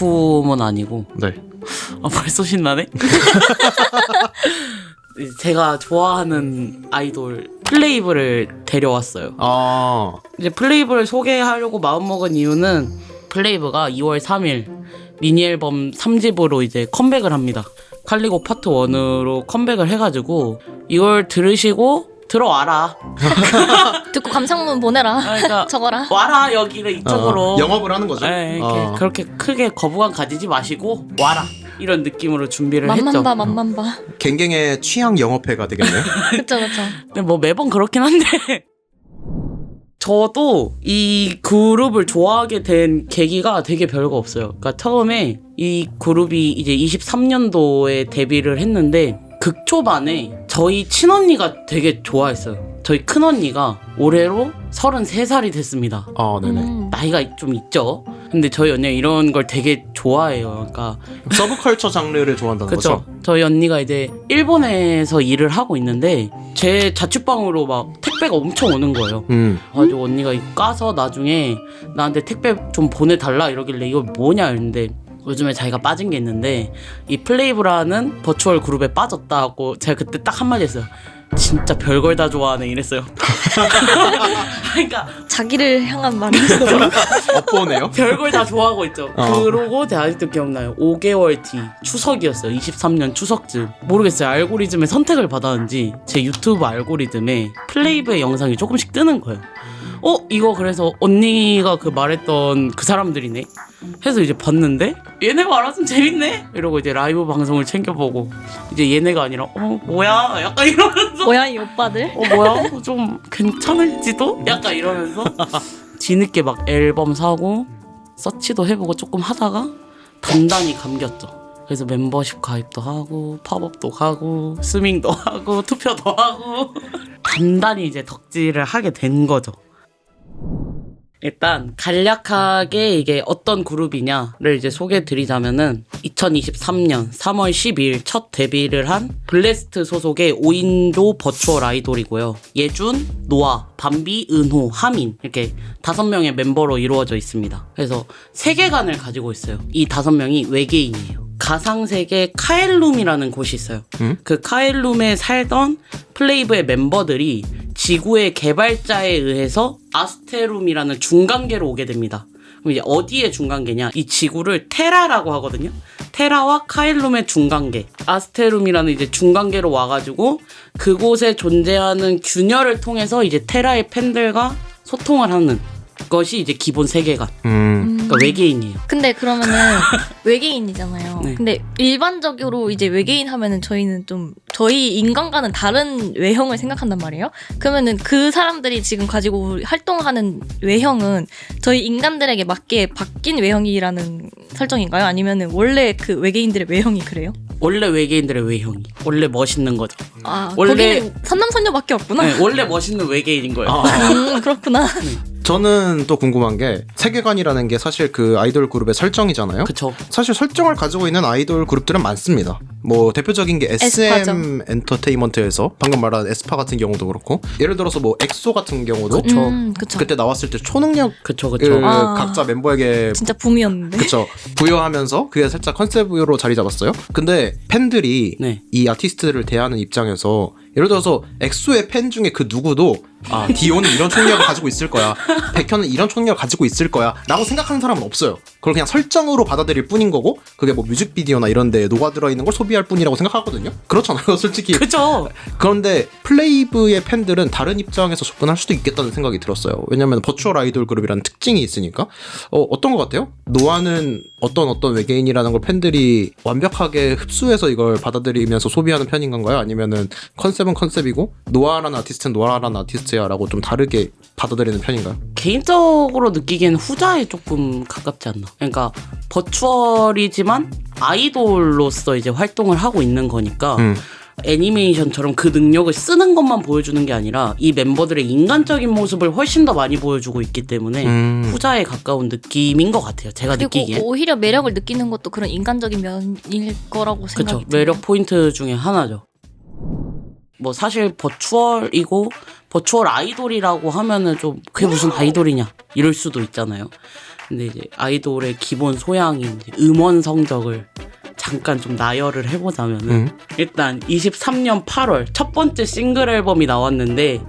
제품은 아니고 네. 아 벌써 신나네? 제가 좋아하는 아이돌 플레이브를 데려왔어요. 아, 이제 플레이브를 소개하려고 마음먹은 이유는 플레이브가 2월 3일 미니 앨범 3집으로 이제 컴백을 합니다. 칼리고 파트 1으로 컴백을 해가지고 이걸 들으시고 들어와라. 듣고 감상문 보내라. 아, 그러니까 적어라. 와라 여기를 이쪽으로. 어, 영업을 하는 거죠. 네, 이렇게 어. 그렇게 크게 거부감 가지지 마시고 와라 이런 느낌으로 준비를 했죠. 맛만 봐, 맛만 봐. 갱갱의 취향 영업회가 되겠네요. 그쵸, 그쵸. 근데 뭐 매번 그렇긴 한데 저도 이 그룹을 좋아하게 된 계기가 되게 별거 없어요. 그러니까 처음에 이 그룹이 이제 23년도에 데뷔를 했는데 극 초반에 저희 친언니가 되게 좋아했어요. 저희 큰언니가 올해로 33살이 됐습니다. 아, 네네. 음. 나이가 좀 있죠. 근데 저희 언니가 이런 걸 되게 좋아해요. 그러니까 서브컬처 장르를 좋아한다는 그쵸. 거죠. 저희 언니가 이제 일본에서 일을 하고 있는데 제 자취방으로 막 택배가 엄청 오는 거예요. 음. 그래가지고 언니가 이거 까서 나중에 나한테 택배 좀 보내달라 이러길래 이거 뭐냐 했는데 요즘에 자기가 빠진 게 있는데 이 플레이브라는 버추얼 그룹에 빠졌다고 제가 그때 딱 한마디 했어요. 진짜 별걸 다 좋아하네 이랬어요. 그러니까 자기를 향한 말이었어. 업보네요. 별걸 다 좋아하고 있죠. 어. 그러고 제가 아직도 기억나요. 5개월 뒤 추석이었어요. 23년 추석쯤. 모르겠어요. 알고리즘의 선택을 받았는지 제 유튜브 알고리즘에 플레이브의 영상이 조금씩 뜨는 거예요. 어 이거 그래서 언니가 그 말했던 그 사람들이네. 해서 이제 봤는데 얘네 말하면 재밌네. 이러고 이제 라이브 방송을 챙겨보고 이제 얘네가 아니라 어 뭐야 약간 이러면서 뭐야, 이 오빠들? 어 뭐야 좀 괜찮을지도 약간 이러면서 뒤늦게 막 앨범 사고 서치도 해보고 조금 하다가 단단히 감겼죠. 그래서 멤버십 가입도 하고 팝업도 가고 스밍도 하고 투표도 하고 단단히 이제 덕질을 하게 된 거죠. 일단 간략하게 이게 어떤 그룹이냐를 이제 소개해 드리자면은 2023년 3월 12일 첫 데뷔를 한 블레스트 소속의 5인조 버추얼 아이돌이고요. 예준, 노아, 밤비, 은호, 하민 이렇게 다섯 명의 멤버로 이루어져 있습니다. 그래서 세계관을 가지고 있어요. 이 다섯 명이 외계인이에요. 가상 세계 카엘룸이라는 곳이 있어요. 음? 그 카엘룸에 살던 플레이브의 멤버들이 지구의 개발자에 의해서 아스테룸이라는 중간계로 오게 됩니다. 그럼 이제 어디의 중간계냐? 이 지구를 테라라고 하거든요. 테라와 카일룸의 중간계, 아스테룸이라는 이제 중간계로 와가지고 그곳에 존재하는 균열을 통해서 이제 테라의 팬들과 소통을 하는 것이 이제 기본 세계관. 음. 그러니까 외계인이에요. 근데 그러면은 외계인이잖아요. 네. 근데 일반적으로 이제 외계인 하면은 저희는 좀 저희 인간과는 다른 외형을 생각한단 말이에요. 그러면은 그 사람들이 지금 가지고 활동하는 외형은 저희 인간들에게 맞게 바뀐 외형이라는 설정인가요? 아니면은 원래 그 외계인들의 외형이 그래요? 원래 외계인들의 외형이 원래 멋있는 거죠. 아 원래- 거기는 선남선녀밖에 없구나. 네, 원래 멋있는 외계인인 거예요. 아. 음 그렇구나. 저는 또 궁금한 게 세계관이라는 게 사실 그 아이돌 그룹의 설정이잖아요. 그쵸. 사실 설정을 가지고 있는 아이돌 그룹들은 많습니다. 뭐 대표적인 게 에스파죠. SM 엔터테인먼트에서 방금 말한 에스파 같은 경우도 그렇고 예를 들어서 뭐 엑소 같은 경우도 그쵸. 음, 그쵸. 그때 나왔을 때 초능력을 그쵸, 그쵸. 아. 각자 멤버에게 진짜 붐이었는데. 그쵸 부여하면서 그게 살짝 컨셉으로 자리 잡았어요. 근데 팬들이 네. 이 아티스트를 대하는 입장에서 예를 들어서 엑소의 팬 중에 그 누구도 아 디오는 이런 총력을 가지고 있을 거야 백현은 이런 총력을 가지고 있을 거야 라고 생각하는 사람은 없어요 그걸 그냥 설정으로 받아들일 뿐인 거고 그게 뭐 뮤직비디오나 이런 데 녹아들어 있는 걸 소비할 뿐이라고 생각하거든요 그렇잖아요 솔직히 그죠. 그런데 플레이브의 팬들은 다른 입장에서 접근할 수도 있겠다는 생각이 들었어요. 왜냐면 버추얼 아이돌 그룹이라는 특징이 있으니까. 어, 어떤 것 같아요? 노아는 어떤 어떤 외계인이라는 걸 팬들이 완벽하게 흡수해서 이걸 받아들이면서 소비하는 편인 건가요? 아니면은 컨셉은 컨셉이고 노아라는 아티스트는 노아라는 아티스트 야라고 좀 다르게 받아들이는 편인가요? 개인적으로 느끼기에는 후자에 조금 가깝지 않나. 그러니까 버추얼이지만 아이돌로서 이제 활동을 하고 있는 거니까 음. 애니메이션처럼 그 능력을 쓰는 것만 보여주는 게 아니라 이 멤버들의 인간적인 모습을 훨씬 더 많이 보여주고 있기 때문에 음. 후자에 가까운 느낌인 것 같아요. 제가 그리고 느끼기에. 오히려 매력을 느끼는 것도 그런 인간적인 면일 거라고 그쵸. 생각이 들어요. 매력 포인트 중에 하나죠. 뭐 사실 버추얼이고 버추얼 아이돌이라고 하면은 좀 그게 무슨 아이돌이냐 이럴 수도 있잖아요. 근데 이제 아이돌의 기본 이제 음원 성적을 잠깐 좀 나열을 해보자면은 음. 일단 23년 8월 첫 번째 싱글 앨범이 나왔는데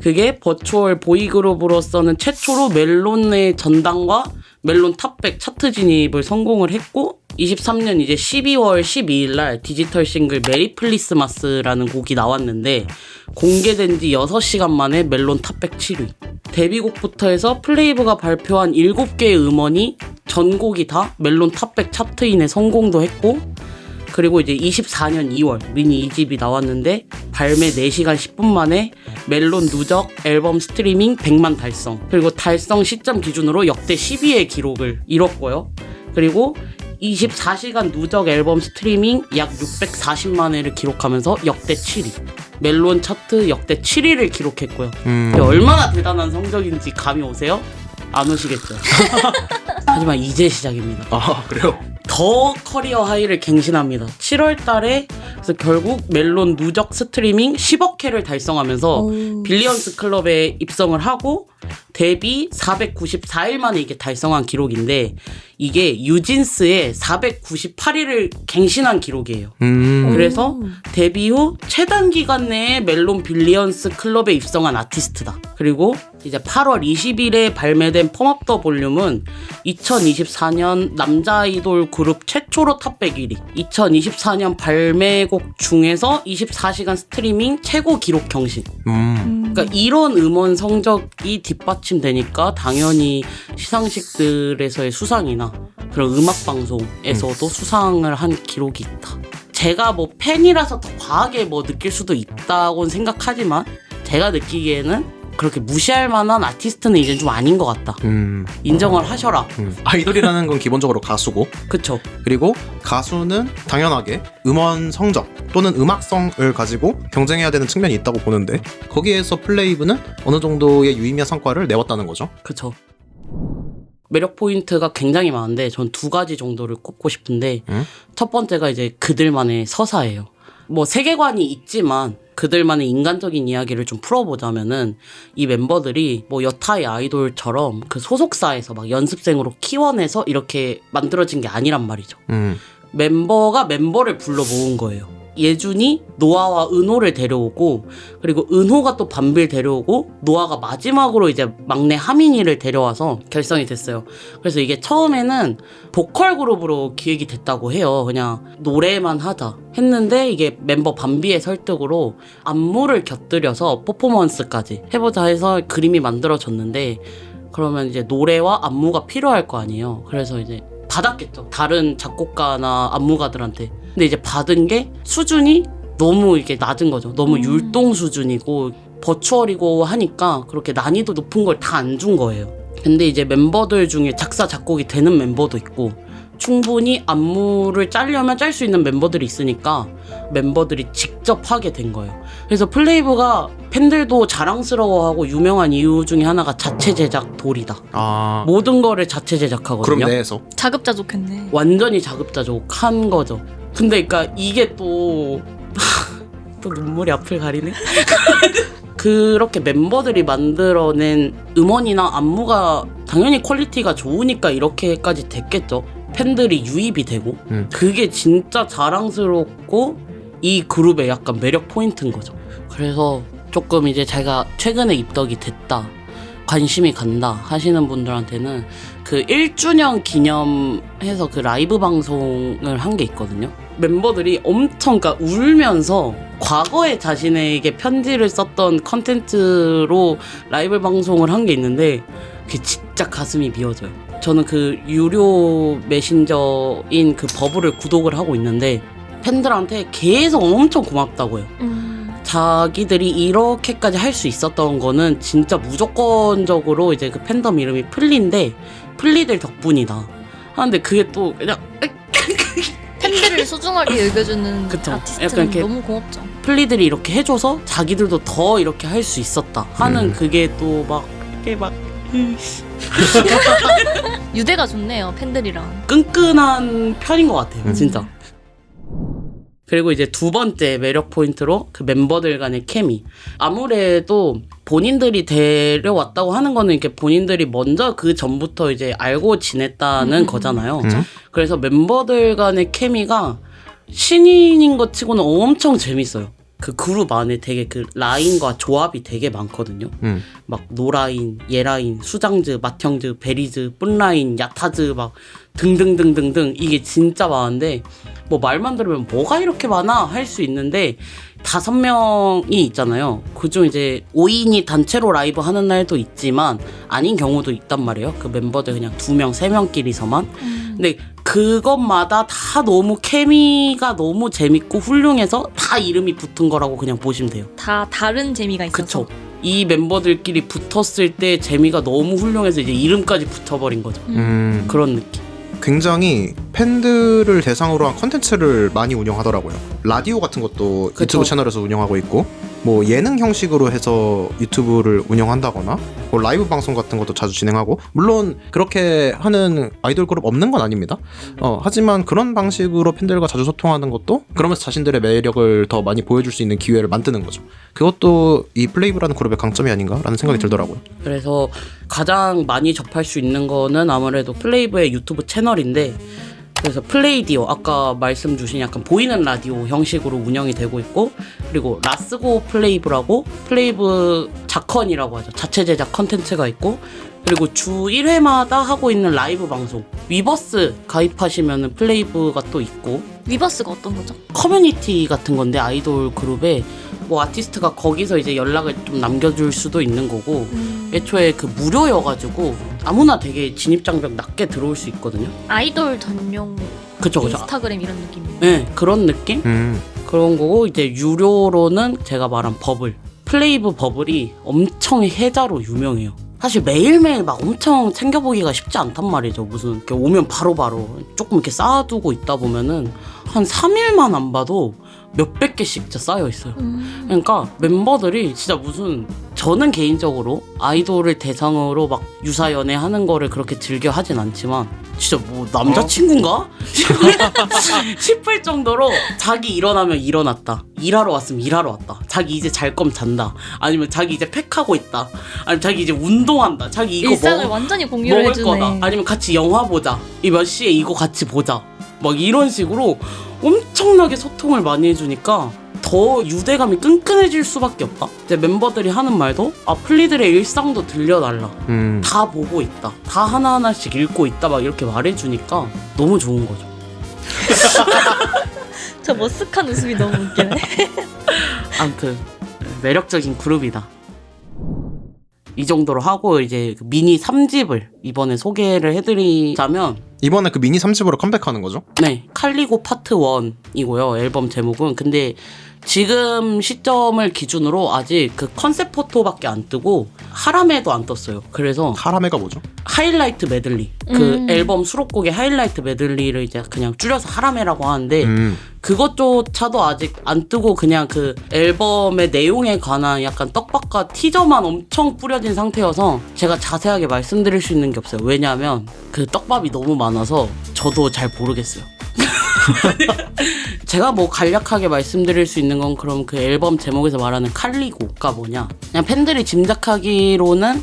그게 버추얼 보이그룹으로서는 최초로 멜론의 전당과 멜론 탑백 차트 진입을 성공을 했고 23년 이제 12월 12일 날 디지털 싱글 메리 플리스마스라는 곡이 나왔는데 공개된 지 6시간 만에 멜론 탑백 7위. 데뷔곡부터 해서 플레이브가 발표한 7개의 음원이 전곡이 다 멜론 탑백 차트인에 성공도 했고 그리고 이제 24년 2월 미니 2집이 나왔는데 발매 4시간 10분 만에 멜론 누적 앨범 스트리밍 100만 달성 그리고 달성 시점 기준으로 역대 10위의 기록을 이뤘고요 그리고 24시간 누적 앨범 스트리밍 약 640만 회를 기록하면서 역대 7위 멜론 차트 역대 7위를 기록했고요 음. 얼마나 대단한 성적인지 감이 오세요? 안 오시겠죠 하지만 이제 시작입니다 아 그래요? 더 커리어 하이를 갱신합니다. 7월 달에 그래서 결국 멜론 누적 스트리밍 10억 회를 달성하면서 오. 빌리언스 클럽에 입성을 하고 데뷔 494일 만에 이게 달성한 기록인데 이게 유진스의 498일을 갱신한 기록이에요. 음. 그래서 데뷔 후 최단 기간 내에 멜론 빌리언스 클럽에 입성한 아티스트다. 그리고 이제 8월 20일에 발매된 펌업 더 볼륨은 2024년 남자 아이돌 그룹 최초로 탑100 1위. 2024년 발매곡 중에서 24시간 스트리밍 최고 기록 경신. 음. 그러니까 이런 음원 성적이 뒷받 침되니까 당연히 시상식들에서의 수상이나 그런 음악 방송에서도 수상을 한 기록이 있다. 제가 뭐 팬이라서 더 과하게 뭐 느낄 수도 있다고는 생각하지만 제가 느끼기에는 그렇게 무시할 만한 아티스트는 이제 좀 아닌 것 같다. 음. 인정을 하셔라. 음. 아이돌이라는 건 기본적으로 가수고 그쵸? 그리고 가수는 당연하게 음원 성적 또는 음악성을 가지고 경쟁해야 되는 측면이 있다고 보는데 거기에서 플레이브는 어느 정도의 유의미한 성과를 내왔다는 거죠. 그쵸. 매력 포인트가 굉장히 많은데 전 두 가지 정도를 꼽고 싶은데 음? 첫 번째가 이제 그들만의 서사예요. 뭐 세계관이 있지만 그들만의 인간적인 이야기를 좀 풀어보자면은 이 멤버들이 뭐 여타의 아이돌처럼 그 소속사에서 막 연습생으로 키워내서 이렇게 만들어진 게 아니란 말이죠. 음. 멤버가 멤버를 불러 모은 거예요. 예준이 노아와 은호를 데려오고 그리고 은호가 또 밤빌 데려오고 노아가 마지막으로 이제 막내 하민이를 데려와서 결성이 됐어요. 그래서 이게 처음에는 보컬 그룹으로 기획이 됐다고 해요. 그냥 노래만 하자 했는데 이게 멤버 밤비의 설득으로 안무를 곁들여서 퍼포먼스까지 해보자 해서 그림이 만들어졌는데 그러면 이제 노래와 안무가 필요할 거 아니에요. 그래서 이제 받았겠죠. 다른 작곡가나 안무가들한테. 근데 이제 받은 게 수준이 너무 이게 낮은 거죠. 너무 음. 율동 수준이고 버추얼이고 하니까 그렇게 난이도 높은 걸 다 안 준 거예요. 근데 이제 멤버들 중에 작사 작곡이 되는 멤버도 있고 충분히 안무를 짜려면 짤 수 있는 멤버들이 있으니까 멤버들이 직접 하게 된 거예요. 그래서 플레이브가 팬들도 자랑스러워하고 유명한 이유 중에 하나가 자체 제작 돌이다. 아 모든 거를 자체 제작하거든요. 그럼 내에서 자급자족했네. 완전히 자급자족한 거죠. 근데 그러니까 이게 또, 또 눈물이 앞을 가리네? 그렇게 멤버들이 만들어낸 음원이나 안무가 당연히 퀄리티가 좋으니까 이렇게까지 됐겠죠. 팬들이 유입이 되고. 음. 그게 진짜 자랑스럽고 이 그룹의 약간 매력 포인트인 거죠. 그래서 조금 이제 제가 최근에 입덕이 됐다. 관심이 간다 하시는 분들한테는 그 1주년 기념해서 그 라이브 방송을 한 게 있거든요. 멤버들이 엄청 그러니까 울면서 과거에 자신에게 편지를 썼던 컨텐츠로 라이브 방송을 한 게 있는데 그게 진짜 가슴이 미어져요. 저는 그 유료 메신저인 그 버블을 구독을 하고 있는데 팬들한테 계속 엄청 고맙다고요. 음. 자기들이 이렇게까지 할 수 있었던 거는 진짜 무조건적으로 이제 그 팬덤 이름이 플리인데 플리들 덕분이다. 하는데 그게 또 그냥 팬들을 소중하게 여겨주는 그쵸. 아티스트는 약간 이렇게- 너무 고맙죠. 플리들이 이렇게 해줘서 자기들도 더 이렇게 할 수 있었다 하는 음. 그게 또 막 이게 막 유대가 좋네요 팬들이랑. 끈끈한 편인 것 같아요, 음. 진짜. 그리고 이제 두 번째 매력 포인트로 그 멤버들 간의 케미. 아무래도 본인들이 데려왔다고 하는 거는 이렇게 본인들이 먼저 그 전부터 이제 알고 지냈다는 거잖아요. 음. 그래서 멤버들 간의 케미가 신인인 것 치고는 엄청 재밌어요. 그 그룹 안에 되게 그 라인과 조합이 되게 많거든요. 음. 막 노라인, 예라인, 수장즈, 마형즈, 베리즈, 뿔라인, 야타즈 막 등등등등등 이게 진짜 많은데 뭐 말만 들으면 뭐가 이렇게 많아 할 수 있는데 다섯 명이 있잖아요. 그중 이제 5인이 단체로 라이브 하는 날도 있지만 아닌 경우도 있단 말이에요. 그 멤버들 그냥 두 명, 세 명끼리서만. 근데 그것마다 다 너무 케미가 너무 재밌고 훌륭해서 다 이름이 붙은 거라고 그냥 보시면 돼요. 다 다른 재미가 있어서. 그쵸. 이 멤버들끼리 붙었을 때 재미가 너무 훌륭해서 이제 이름까지 붙어버린 거죠. 음. 그런 느낌. 굉장히 팬들을 대상으로 한 컨텐츠를 많이 운영하더라고요. 라디오 같은 것도 그쵸. 유튜브 채널에서 운영하고 있고, 뭐 예능 형식으로 해서 유튜브를 운영한다거나, 뭐 라이브 방송 같은 것도 자주 진행하고, 물론 그렇게 하는 아이돌 그룹 없는 건 아닙니다. 어, 하지만 그런 방식으로 팬들과 자주 소통하는 것도 그러면서 자신들의 매력을 더 많이 보여줄 수 있는 기회를 만드는 거죠. 그것도 이 플레이브라는 그룹의 강점이 아닌가라는 생각이 들더라고요. 그래서 가장 많이 접할 수 있는 거는 아무래도 플레이브의 유튜브 채널인데 그래서 플레이디오 아까 말씀 주신 약간 보이는 라디오 형식으로 운영이 되고 있고 그리고 라스고 플레이브라고 플레이브 자컨이라고 하죠. 자체 제작 컨텐츠가 있고 그리고 주 1회마다 하고 있는 라이브 방송. 위버스 가입하시면은 플레이브가 또 있고. 위버스가 어떤 거죠? 커뮤니티 같은 건데 아이돌 그룹에 뭐 아티스트가 거기서 이제 연락을 좀 남겨줄 수도 있는 거고 음. 애초에 그 무료여가지고 아무나 되게 진입 장벽 낮게 들어올 수 있거든요. 아이돌 전용 그쵸 그쵸. 인스타그램 이런 느낌이에요. 네 그런 느낌 음, 그런 거고 이제 유료로는 제가 말한 버블 플레이브 버블이 엄청 해자로 유명해요. 사실 매일매일 막 엄청 챙겨보기가 쉽지 않단 말이죠. 무슨 이렇게 오면 바로바로 조금 이렇게 쌓아두고 있다 보면은 한 3일만 안 봐도 몇백 개씩 진짜 쌓여 있어요. 음. 그러니까 멤버들이 진짜 무슨 저는 개인적으로 아이돌을 대상으로 막 유사 연애 하는 거를 그렇게 즐겨 하진 않지만 진짜 뭐 남자친구인가? 싶을 정도로 자기 일어나면 일어났다. 일하러 왔으면 일하러 왔다. 자기 이제 잘 거면 잔다. 아니면 자기 이제 팩하고 있다. 아니면 자기 이제 운동한다. 자기 이거 일상을 먹, 완전히 공유를 먹을 해주네. 거다. 아니면 같이 영화 보자. 이 몇 시에 이거 같이 보자. 막 이런 식으로 엄청나게 소통을 많이 해주니까 더 유대감이 끈끈해질 수밖에 없다. 이제 멤버들이 하는 말도 아 플리들의 일상도 들려달라. 음. 다 보고 있다. 다 하나하나씩 읽고 있다. 막 이렇게 말해주니까 너무 좋은 거죠. 저 머쓱한 웃음이 너무 웃기네. 아무튼 매력적인 그룹이다. 이 정도로 하고 이제 그 미니 3집을 이번에 소개를 해드리자면 이번에 그 미니 3집으로 컴백하는 거죠? 네, 칼리고 파트 1이고요. 앨범 제목은. 근데 지금 시점을 기준으로 아직 그 컨셉 포토밖에 안 뜨고 하람에도 안 떴어요. 그래서 하라메가 뭐죠? 하이라이트 메들리. 그 음. 앨범 수록곡의 하이라이트 메들리를 이제 그냥 줄여서 하람에라고 하는데 음. 그것조차도 아직 안 뜨고 그냥 그 앨범의 내용에 관한 약간 떡밥과 티저만 엄청 뿌려진 상태여서 제가 자세하게 말씀드릴 수 있는 게 없어요. 왜냐하면 그 떡밥이 너무 많아서 저도 잘 모르겠어요. 제가 뭐 간략하게 말씀드릴 수 있는 건 그럼 그 앨범 제목에서 말하는 칼리고가 뭐냐. 그냥 팬들이 짐작하기로는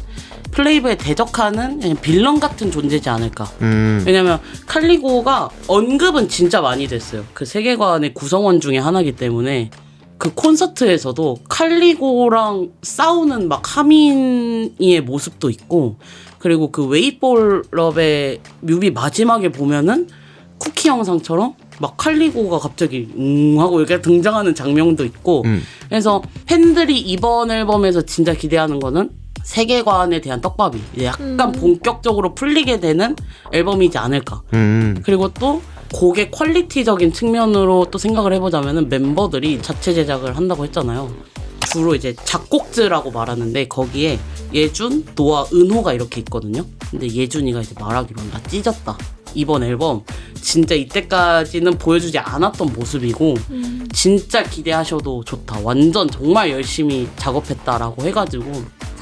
플레이브에 대적하는 그냥 빌런 같은 존재지 않을까. 음. 왜냐면 칼리고가 언급은 진짜 많이 됐어요. 그 세계관의 구성원 중에 하나이기 때문에 그 콘서트에서도 칼리고랑 싸우는 막 하민이의 모습도 있고 그리고 그 웨이볼럽의 뮤비 마지막에 보면은 쿠키 영상처럼 막 칼리고가 갑자기 웅 하고 이렇게 등장하는 장면도 있고 음. 그래서 팬들이 이번 앨범에서 진짜 기대하는 거는 세계관에 대한 떡밥이 약간 음. 본격적으로 풀리게 되는 앨범이지 않을까. 음. 그리고 또 곡의 퀄리티적인 측면으로 또 생각을 해보자면은 멤버들이 자체 제작을 한다고 했잖아요. 주로 이제 작곡즈라고 말하는데 거기에 예준, 노아, 은호가 이렇게 있거든요. 근데 예준이가 이제 말하기로 나 찢었다. 이번 앨범 진짜 이때까지는 보여주지 않았던 모습이고 진짜 기대하셔도 좋다. 완전 정말 열심히 작업했다라고 해가지고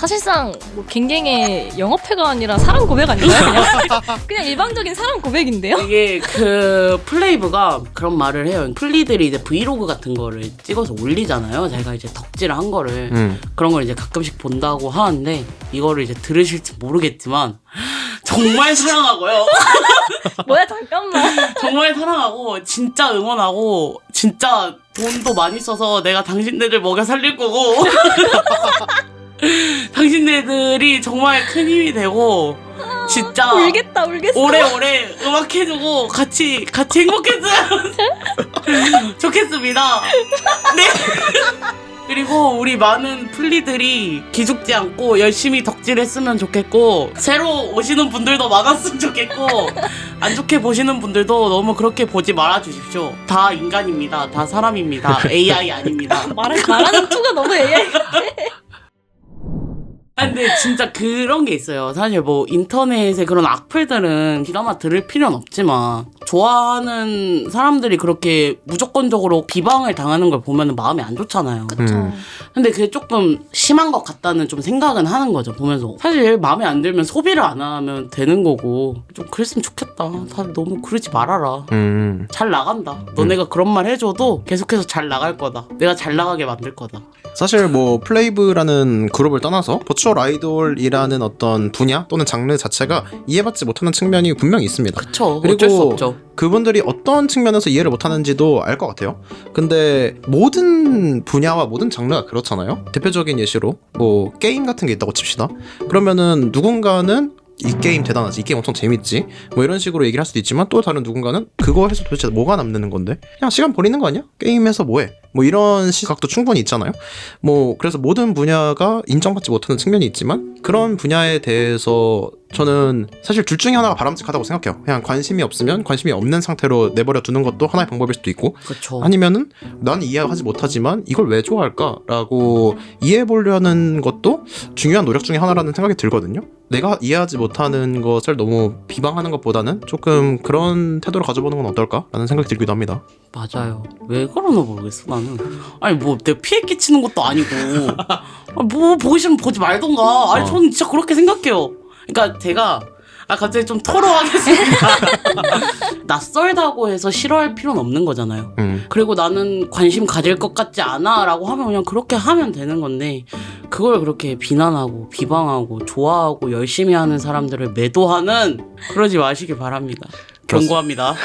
사실상 뭐 갱갱의 영업회가 아니라 사람 고백 아닌가요? 그냥, 그냥 일방적인 사람 고백인데요? 이게 그 플레이브가 그런 말을 해요. 플리들이 이제 브이로그 같은 거를 찍어서 올리잖아요. 제가 이제 덕질을 한 거를 음. 그런 걸 이제 가끔씩 본다고 하는데 이거를 이제 들으실지 모르겠지만 정말 사랑하고요. 뭐야 잠깐만. 정말 사랑하고 진짜 응원하고 진짜 돈도 많이 써서 내가 당신네들 먹여 살릴 거고 당신네들이 정말 큰 힘이 되고 진짜 울겠다 울겠어. 오래오래 음악 해주고 같이 같이 행복했으면 좋겠습니다. 네. 그리고 우리 많은 플리들이 기죽지 않고 열심히 덕질했으면 좋겠고 새로 오시는 분들도 많았으면 좋겠고 안 좋게 보시는 분들도 너무 그렇게 보지 말아 주십시오. 다 인간입니다. 다 사람입니다. AI 아닙니다. 말하, 말하는 투가 너무 AI. 아, 근데 진짜 그런 게 있어요. 사실 뭐 인터넷에 그런 악플들은 드라마 들을 필요는 없지만 좋아하는 사람들이 그렇게 무조건적으로 비방을 당하는 걸 보면 마음이 안 좋잖아요. 그쵸. 근데 그게 조금 심한 것 같다는 좀 생각은 하는 거죠. 보면서 사실 마음에 안 들면 소비를 안 하면 되는 거고 좀 그랬으면 좋겠다. 다들 너무 그러지 말아라. 음. 잘 나간다. 너네가 그런 말 해줘도 계속해서 잘 나갈 거다. 내가 잘 나가게 만들 거다. 사실 뭐 플레이브라는 그룹을 떠나서 버추 얼 아이돌이라는 어떤 분야 또는 장르 자체가 이해받지 못하는 측면이 분명히 있습니다. 그쵸. 그리고 어쩔 수 없죠. 그분들이 어떤 측면에서 이해를 못하는지도 알 것 같아요. 근데 모든 분야와 모든 장르가 그렇잖아요. 대표적인 예시로 뭐 게임 같은 게 있다고 칩시다. 그러면은 누군가는 이 게임 대단하지, 이 게임 엄청 재밌지, 뭐 이런 식으로 얘기를 할 수도 있지만 또 다른 누군가는 그거 해서 도대체 뭐가 남는 건데? 그냥 시간 버리는 거 아니야? 게임해서 뭐해? 뭐 이런 시각도 충분히 있잖아요. 뭐 그래서 모든 분야가 인정받지 못하는 측면이 있지만 그런 분야에 대해서 저는 사실 둘 중에 하나가 바람직하다고 생각해요. 그냥 관심이 없으면 관심이 없는 상태로 내버려 두는 것도 하나의 방법일 수도 있고 그쵸. 아니면은 난 이해하지 못하지만 이걸 왜 좋아할까라고 이해해 보려는 것도 중요한 노력 중에 하나라는 생각이 들거든요. 내가 이해하지 못하는 것을 너무 비방하는 것보다는 조금 그런 태도를 가져보는 건 어떨까라는 생각이 들기도 합니다. 맞아요. 왜 그러나 모르겠어 나는. 아니 뭐 내가 피해 끼치는 것도 아니고. 아, 뭐 보기 싫으면 보지 말던가. 아니 어. 저는 진짜 그렇게 생각해요. 그러니까 제가 아 갑자기 좀 토로하겠습니다. 낯설다고 해서 싫어할 필요는 없는 거잖아요. 음. 그리고 나는 관심 가질 것 같지 않아라고 하면 그냥 그렇게 하면 되는 건데 그걸 그렇게 비난하고 비방하고 좋아하고 열심히 하는 사람들을 매도하는 그러지 마시길 바랍니다. 경고합니다.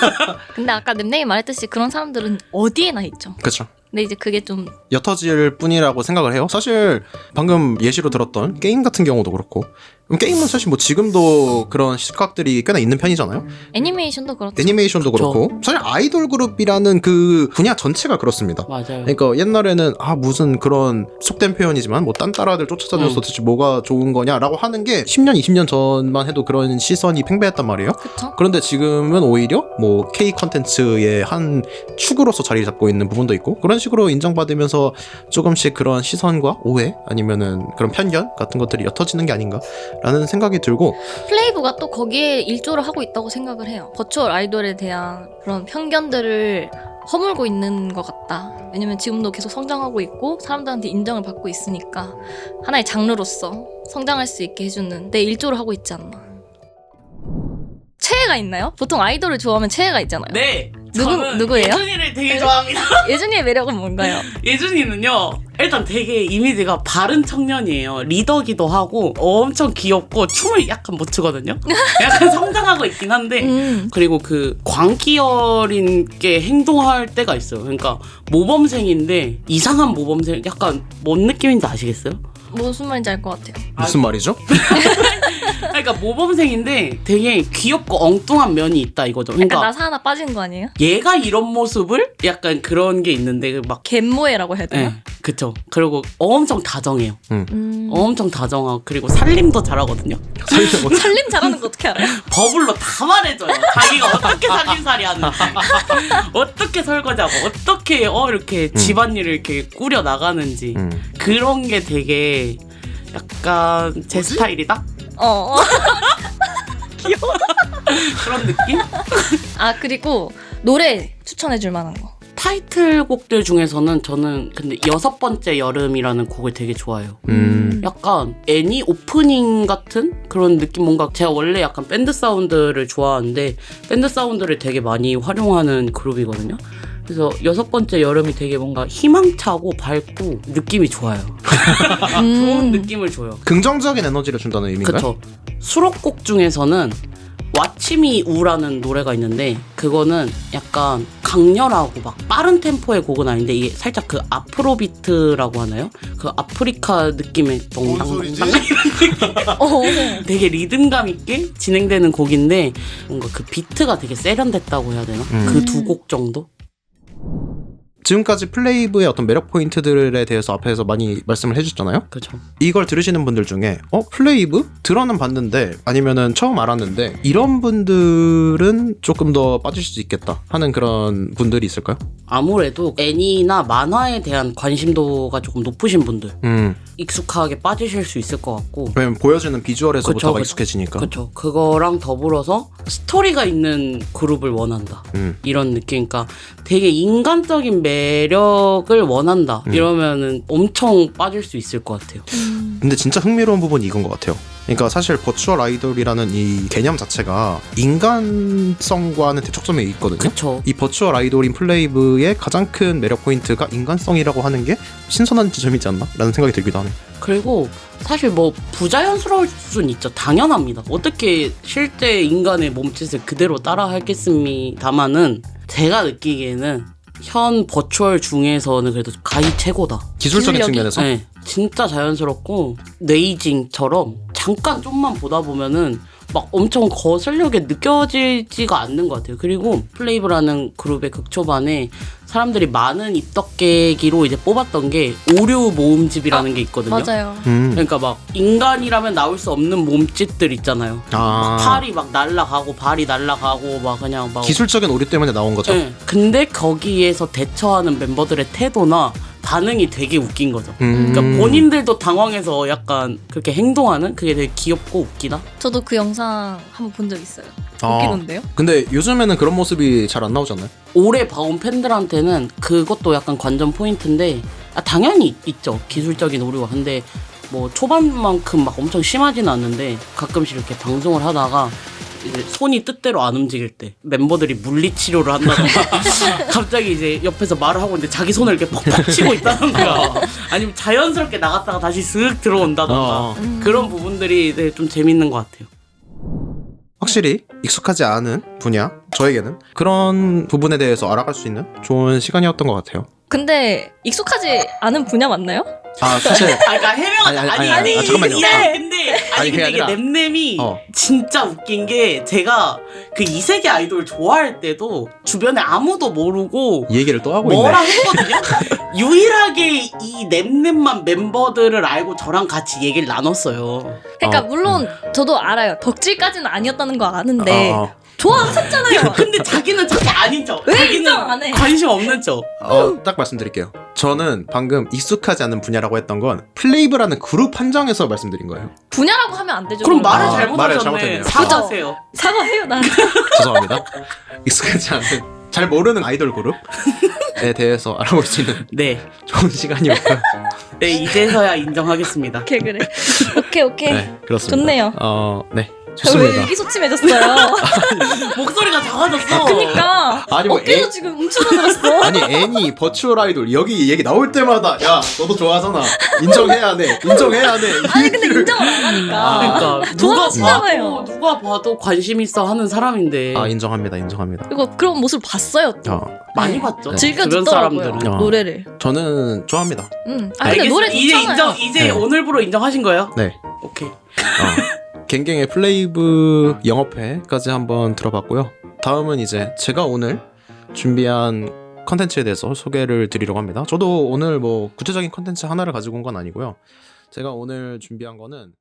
근데 아까 nemnem이 말했듯이 그런 사람들은 어디에나 있죠. 그렇죠. 근데 이제 그게 좀 옅어질 뿐이라고 생각을 해요. 사실 방금 예시로 들었던 게임 같은 경우도 그렇고 그럼 게임은 사실 뭐 지금도 그런 시각들이 꽤나 있는 편이잖아요. 애니메이션도 그렇죠. 애니메이션도 그쵸. 그렇고 사실 아이돌 그룹이라는 그 분야 전체가 그렇습니다. 맞아요. 그러니까 옛날에는 아 무슨 그런 속된 표현이지만 뭐 딴 따라들 쫓아다녀서 음. 도대체 뭐가 좋은 거냐라고 하는 게 10년 20년 전만 해도 그런 시선이 팽배했단 말이에요. 그쵸? 그런데 지금은 오히려 뭐 K 컨텐츠의 한 축으로서 자리 잡고 있는 부분도 있고 그런 식으로 인정받으면서 조금씩 그런 시선과 오해 아니면은 그런 편견 같은 것들이 옅어지는 게 아닌가 라는 생각이 들고 플레이브가 또 거기에 일조를 하고 있다고 생각을 해요. 버추얼 아이돌에 대한 그런 편견들을 허물고 있는 것 같다. 왜냐면 지금도 계속 성장하고 있고 사람들한테 인정을 받고 있으니까 하나의 장르로서 성장할 수 있게 해주는 데 일조를 하고 있지 않나. 최애가 있나요? 보통 아이돌을 좋아하면 최애가 있잖아요. 네. 누구- 저는 누구예요? 예준이를 되게 좋아합니다. 예준이의 매력은 뭔가요? 예준이는요. 일단 되게 이미지가 바른 청년이에요. 리더기도 하고 엄청 귀엽고 춤을 약간 못 추거든요. 약간 성장하고 있긴 한데 음. 그리고 그 광기어린 게 행동할 때가 있어요. 그러니까 모범생인데 이상한 모범생 약간 뭔 느낌인지 아시겠어요? 무슨 말인지 알 것 같아요. 무슨 말이죠? 그러니까 모범생인데 되게 귀엽고 엉뚱한 면이 있다 이거죠. 약간 그러니까 나사 하나 빠진 거 아니에요? 얘가 이런 모습을 약간 그런 게 있는데 그막 갯모애라고 해야 되나? 예, 그쵸. 그리고 엄청 다정해요. 음. 엄청 다정하고 그리고 살림도 잘하거든요. 살림 잘하는 거 어떻게 알아요? 버블로 다 말해줘요. 자기가 어떻게 살림살이 하는지, 어떻게 설거지하고, 어떻게 어 이렇게 집안일을 이렇게 꾸려 나가는지 음. 그런 게 되게 약간 제 스타일이다 어. 그런 느낌? 아 그리고 노래 추천해 줄 만한 거. 타이틀곡들 중에서는 저는 근데 여섯 번째 여름이라는 곡을 되게 좋아해요. 음. 약간 애니 오프닝 같은 그런 느낌 뭔가 제가 원래 약간 밴드 사운드를 좋아하는데 밴드 사운드를 되게 많이 활용하는 그룹이거든요. 그래서 여섯 번째 여름이 되게 뭔가 희망차고 밝고 느낌이 좋아요. 좋은 음. 느낌을 줘요. 긍정적인 에너지를 준다는 의미인가요? 그쵸. 수록곡 중에서는 왓치미 우라는 노래가 있는데 그거는 약간 강렬하고 막 빠른 템포의 곡은 아닌데 이게 살짝 그 아프로비트라고 하나요? 그 아프리카 느낌의 동당동당 어. 되게 리듬감 있게 진행되는 곡인데 뭔가 그 비트가 되게 세련됐다고 해야 되나? 음. 그두 곡 정도? 지금까지 플레이브의 어떤 매력 포인트들에 대해서 앞에서 많이 말씀을 해주셨잖아요. 그죠. 이걸 들으시는 분들 중에 어 플레이브 들어는 봤는데 아니면은 처음 알았는데 이런 분들은 조금 더 빠지실 수 있겠다 하는 그런 분들이 있을까요? 아무래도 애니나 만화에 대한 관심도가 조금 높으신 분들 음 익숙하게 빠지실 수 있을 것 같고 왜냐면 보여주는 비주얼에서부터가 그쵸, 그쵸. 익숙해지니까. 그렇죠. 그거랑 더불어서 스토리가 있는 그룹을 원한다. 음. 이런 느낌. 그러니까 되게 인간적인 매 력을 원한다. 음. 이러면은 엄청 빠질 수 있을 것 같아요. 근데 진짜 흥미로운 부분이 이건 것 같아요. 그러니까 사실 버추얼 아이돌이라는 이 개념 자체가 인간성과는 대척점에 있거든요. 그쵸. 이 버추얼 아이돌인 플레이브의 가장 큰 매력 포인트가 인간성이라고 하는 게 신선한 지점이지 않나? 라는 생각이 들기도 하네요. 그리고 사실 뭐 부자연스러울 순 있죠. 당연합니다. 어떻게 실제 인간의 몸짓을 그대로 따라 하겠습니다마는 제가 느끼기에는 현 버추얼 중에서는 그래도 가히 최고다. 기술적인 기술력이? 측면에서 네, 진짜 자연스럽고 네이징처럼 잠깐 좀만 보다 보면은 막 엄청 거슬려게 느껴지지가 않는 것 같아요. 그리고 플레이브라는 그룹의 극초반에 사람들이 많은 입덕계기로 이제 뽑았던 게 오류 모음집이라는 게 있거든요. 맞아요. 음. 그러니까 막 인간이라면 나올 수 없는 몸짓들 있잖아요. 아 팔이 막 날라가고 발이 날라가고 막 그냥 막 기술적인 오류 때문에 나온 거죠. 네. 근데 거기에서 대처하는 멤버들의 태도나 반응이 되게 웃긴 거죠. 음. 그러니까 본인들도 당황해서 약간 그렇게 행동하는 그게 되게 귀엽고 웃기다. 저도 그 영상 한번 본 적 있어요. 아. 웃기던데요? 근데 요즘에는 그런 모습이 잘 안 나오잖아요. 오래 봐온 팬들한테는 그것도 약간 관전 포인트인데 아, 당연히 있- 있죠 기술적인 오류가 근데 뭐 초반만큼 막 엄청 심하진 않는데 가끔씩 이렇게 방송을 하다가 이제 손이 뜻대로 안 움직일 때 멤버들이 물리 치료를 한다던가 갑자기 이제 옆에서 말을 하고 있는데 자기 손을 이렇게 퍽퍽 치고 있다던가 아니면 자연스럽게 나갔다가 다시 슥 들어온다던가 어. 그런 부분들이 되게 좀 재밌는 것 같아요. 확실히 익숙하지 않은 분야 저에게는 그런 부분에 대해서 알아갈 수 있는 좋은 시간이었던 것 같아요. 근데 익숙하지 않은 분야 맞나요? 아 사실 아, 그러니까 해명 아니, 아니 아니, 아니, 아니, 아, 잠깐만요. 예, 아. 근데 아니, 아니 그게 근데 이게 아니라- nemnem이 어. 진짜 웃긴 게 제가 그 이세계 아이돌 좋아할 때도 주변에 아무도 모르고 이 얘기를 또 하고 뭐라 있네. 했거든요. 유일하게 이 nemnem만 멤버들을 알고 저랑 같이 얘기를 나눴어요. 그러니까 어, 물론 저도 알아요. 덕질까지는 아니었다는 거 아는데 어, 좋아하셨잖아요. 근데 자기는 자기 아닌 척. 왜 자기는 인정 안 해? 관심 없는 척. 어, 딱 말씀드릴게요. 저는 방금 익숙하지 않은 분야라고 했던 건 플레이브라는 그룹 한정에서 말씀드린 거예요. 분야라고 하면 안 되죠. 그럼 말을 아, 말을 잘못하셨네. 잘못했네요. 사과하세요. 사과해요 나. 죄송합니다. 익숙하지 않은 잘 모르는 아이돌 그룹에 대해서 알아볼 수 있는 네. 좋은 시간이었고요. 네, 이제서야 인정하겠습니다. 오케이 그래. 오케이 오케이. 네, 그렇습니다. 좋네요. 어, 네, 좋습니다. 의기소침해졌어요? 목소리가 작아졌어. 그니까 아니, 뭐 어깨도 애- 지금 움츠러들었어. 아니 애니 버추얼 아이돌 여기 얘기 나올 때마다 야 너도 좋아하잖아 인정해야 돼 인정해야 돼 아니 근데 인정을 안 하니까. 그러니까 누가. 봐도 누가 봐도 관심 있어 하는 사람인데 아 인정합니다 인정합니다 그리고 그런 모습을 봤어요 또. 어, 많이 네. 봤죠. 즐겨 주변 듣더라고요 사람들은. 어. 노래를. 저는 좋아합니다 음. 아 근데. 노래 이제 좋잖아요. 인정 이제 네. 오늘부로 인정하신 거예요? 네 오케이. 어. 갱갱의 플레이브 영업회까지 한번 들어봤고요. 다음은 이제 제가 오늘 준비한 컨텐츠에 대해서 소개를 드리려고 합니다. 저도 오늘 뭐 구체적인 컨텐츠 하나를 가지고 온 건 아니고요. 제가 오늘 준비한 거는